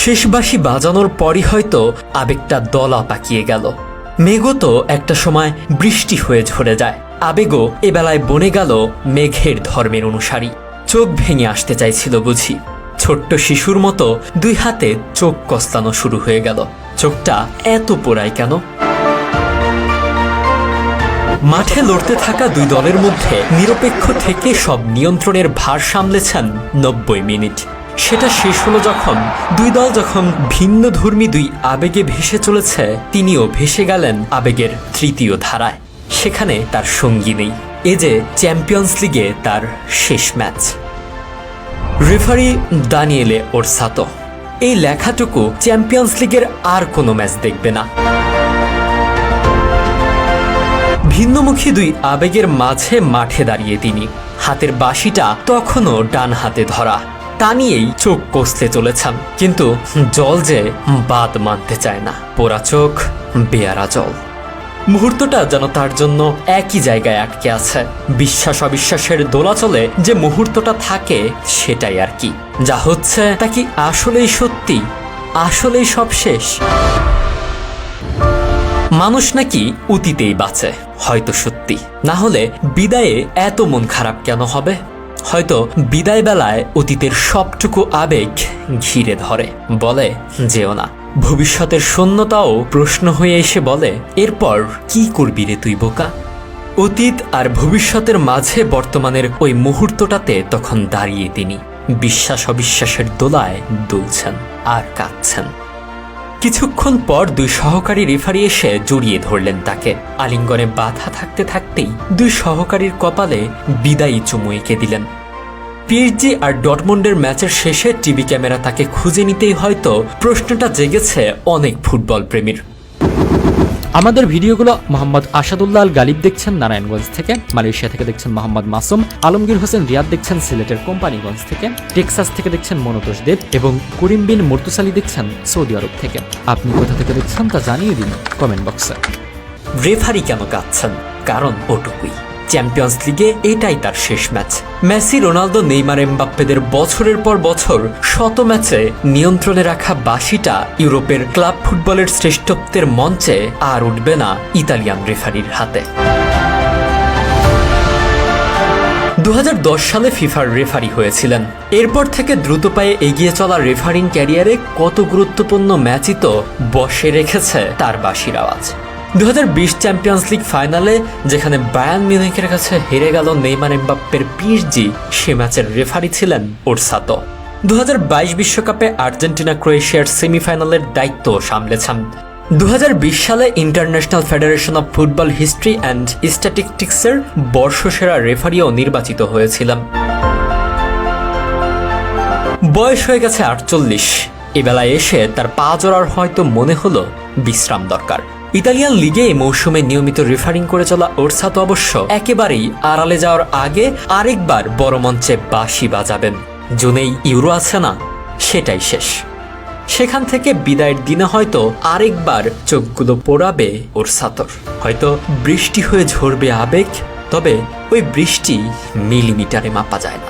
শেষবাসী বাজানোর পরই হয়তো আবেগটা দলা পাকিয়ে গেল। মেঘও তো একটা সময় বৃষ্টি হয়ে ঝরে যায়। আবেগও এবেলায় বনে গেল মেঘের ধর্মের অনুসারী। চোখ ভেঙে আসতে চাইছিল বুঝি। ছোট্ট শিশুর মতো দুই হাতে চোখ কস্তানো শুরু হয়ে গেল। চোখটা এত পোড়ায় কেন? মাঠে লড়তে থাকা দুই দলের মধ্যে নিরপেক্ষ থেকে সব নিয়ন্ত্রণের ভার সামলেছেন নব্বই মিনিট। সেটা শেষ হলো যখন দুই দল যখন ভিন্ন ধর্মী দুই আবেগে ভেসে চলেছে, তিনিও ভেসে গেলেন আবেগের তৃতীয় ধারায়। সেখানে তার সঙ্গী নেই। এ যে চ্যাম্পিয়ন্স লিগে তার শেষ ম্যাচ। Referee দানিয়েলে Orsato. এই লেখাটুকু চ্যাম্পিয়ন্স লিগের আর কোনো ম্যাচ দেখবে না। ভিন্নমুখী দুই আবেগের মাঝে মাঠে দাঁড়িয়ে তিনি। হাতের বাঁশিটা তখনও ডান হাতে ধরা। তা নিয়েই চোখ কষতে চলেছেন কিন্তু জল যে বাদ মানতে চায় না। পোড়া চোখ, বেয়ারা জল। মুহূর্তটা যেন তার জন্য একই জায়গায় আটকে আছে। বিশ্বাস অবিশ্বাসের দোলাচলে যে মুহূর্তটা থাকে, সেটাই আর কি। যা হচ্ছে, তা কি আসলেই সত্যি? আসলেই সব শেষ? মানুষ নাকি অতীতেই বাঁচে, হয়তো সত্যি। না হলে বিদায়ে এত মন খারাপ কেন হবে? হয়তো বিদায় বেলায় অতীতের সবটুকু আবেগ ঘিরে ধরে। বলে, যেও না। ভবিষ্যতের শূন্যতাও প্রশ্ন হয়ে এসে বলে, এরপর কি করবি রে তুই, বোকা? অতীত আর ভবিষ্যতের মাঝে বর্তমানের ওই মুহূর্তটাতে তখন দাঁড়িয়ে তিনি বিশ্বাস অবিশ্বাসের দোলায় দুলছেন আর কাঁদছেন। কিছুক্ষণ পর দুই সহকারী রেফারি এসে জড়িয়ে ধরলেন তাকে। আলিঙ্গনে বাধা থাকতে থাকতেই দুই সহকারীর কপালে বিদায়ী চুমু এঁকে দিলেন। পিএইচজি আর ডটমন্ডের ম্যাচের শেষে টিভি ক্যামেরা তাকে খুঁজে নিতেই হয়তো প্রশ্নটা জেগেছে অনেক ফুটবল প্রেমীর আমাদের ভিডিওগুলো মোহাম্মদ আসাদুল্লাহ আল গালিব দেখছেন নারায়ণগঞ্জ থেকে, মালয়েশিয়া থেকে দেখছেন মোহাম্মদ মাসুম, আলমগীর হোসেন রিয়াদ দেখছেন সিলেটের কোম্পানিগঞ্জ থেকে, টেক্সাস থেকে দেখছেন মনোতোষ দেব এবং করিম বিন মুর্তুসালি দেখছেন সৌদি আরব থেকে। আপনি কোথা থেকে দেখছেন তা জানিয়ে দিন কমেন্ট বক্সে। রেফারি কেন কাঁদছেন? কারণ ওটুকুই। চ্যাম্পিয়ন্স লিগে এটাই তার শেষ ম্যাচ। মেসি, রোনালদো, নেইমার, এমবাপ্পেদের বছরের পর বছর শত ম্যাচে নিয়ন্ত্রণে রাখা বাসিটা ইউরোপের ক্লাব ফুটবলের শ্রেষ্ঠত্বের মঞ্চে আর উঠবে না ইতালিয়ান রেফারির হাতে। দু হাজার দশ সালে ফিফার রেফারি হয়েছিলেন। এরপর থেকে দ্রুত পায়ে এগিয়ে চলা রেফারিং ক্যারিয়ারে কত গুরুত্বপূর্ণ ম্যাচই তো বসে রেখেছে তার বাঁশির আওয়াজ। দু হাজার বিশ চ্যাম্পিয়ন্স লিগ ফাইনালে যেখানে বায়ান মিউনিকের কাছে হেরে গেল নেইমার এমবাপ্পের পিএসজি সে ম্যাচের রেফারি ছিলেন ওরসাতো দু বিশ্বকাপে আর্জেন্টিনা ক্রোয়েশিয়ার সেমিফাইনালের দায়িত্ব সামলেছেন। দু হাজার বিশ সালে International Federation of Football History and স্ট্যাটিস্টিক্সের বর্ষসেরা রেফারিও নির্বাচিত হয়েছিলেন। বয়স হয়ে গেছে আটচল্লিশ। এবেলায় এসে তার পা জোড়ার হয়তো মনে হলো বিশ্রাম দরকার। ইতালিয়ান লিগে মৌসুমে নিয়মিত রেফারিং করে চলা ওরসাতো অবশ্য একেবারেই আড়ালে যাওয়ার আগে আরেকবার বড় মঞ্চে বাঁশি বাজাবেন। জুনেই ইউরো আছে না? সেটাই শেষ। সেখান থেকে বিদায়ের দিনে হয়তো আরেকবার চোখগুলো পোড়াবে ওর সাতর হয়তো বৃষ্টি হয়ে ঝরবে আবেগ, তবে ওই বৃষ্টি মিলিমিটারে মাপা যায় না।